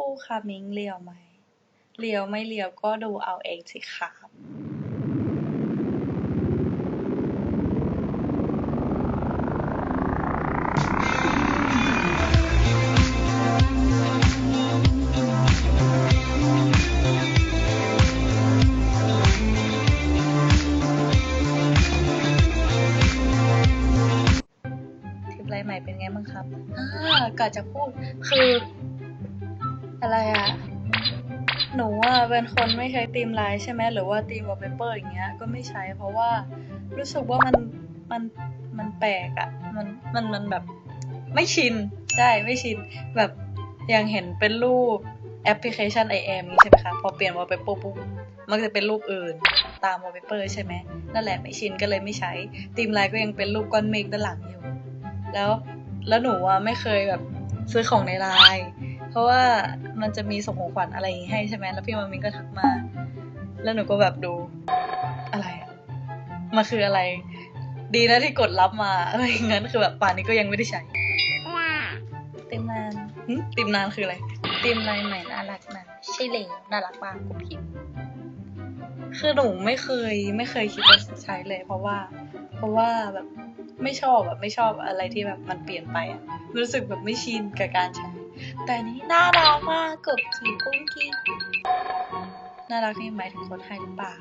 คู่ค่ะมิงเลียวไหม เลียวไม่เลียวก็ดูเอาเองสิครับทริปไรใหม่เป็นไงบ้างครับ อ่ากะจะพูดคือ อะไรอะหนูอะเป็นคนไม่ใช้ธีมไลน์ใช่ไหมหรือว่าธีมวอลเปเปอร์อย่างเงี้ยก็ไม่ใช้ เพราะว่ารู้สึกว่ามันมันมันแปลกอะมันมันมันแบบไม่ชินใช่ไม่ชินแบบยังเห็นเป็นรูปแอปพลิเคชัน i am นี้ใช่ไหมคะพอเปลี่ยนวอลเปเปอร์ปุ๊บมันจะเป็นรูปอื่นตามวอลเปเปอร์ใช่ไหมนั่นแหละไม่ชินก็เลยไม่ใช้ธีมไลน์ก็ยังเป็นรูปก้อนเมฆด้านหลังอยู่ แล้วแล้วหนูอะไม่เคยแบบซื้อของในไลน์ เพราะว่ามันจะมีส่งของขวัญอะไรอย่างงี้ให้ใช่ไหมแล้วพี่มามินก็ทักมา แล้วหนูก็แบบดูอะไรอะมันคืออะไร ดีนะที่กดรับมาอะไรอย่างนั้นคือแบบป่านนี้ก็ยังไม่ได้ใช้ติมนานหึติมนานคืออะไรติมไลน์ใหม่น่ารักนะใช่เลยน่ารักมากกูพิมพ์คือหนูไม่เคยไม่เคยคิดว่าจะใช้เลย เพราะว่า เพราะว่าแบบไม่ชอบแบบไม่ชอบอะไรที่แบบมันเปลี่ยนไปอะรู้สึกแบบไม่ชินกับการใช้ แต่นี้น่ารักมากกบจีกุ้งกิ้งน่ารักนี่หมายถึงคนไทยหรือเปล่า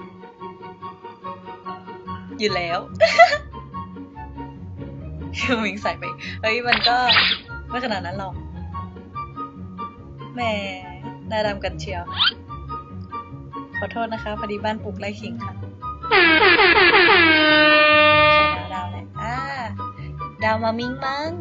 อยู่แล้วคิวมิงใส่ไปเฮ้ยมันก็ไม่ขนาดนั้นหรอกแหมหน้าดำกันเชียว ขอโทษนะคะพอดีบ้านปลูกไร่ขิงค่ะใช้ดาวแหละอ่าดาวมามิงมั้ง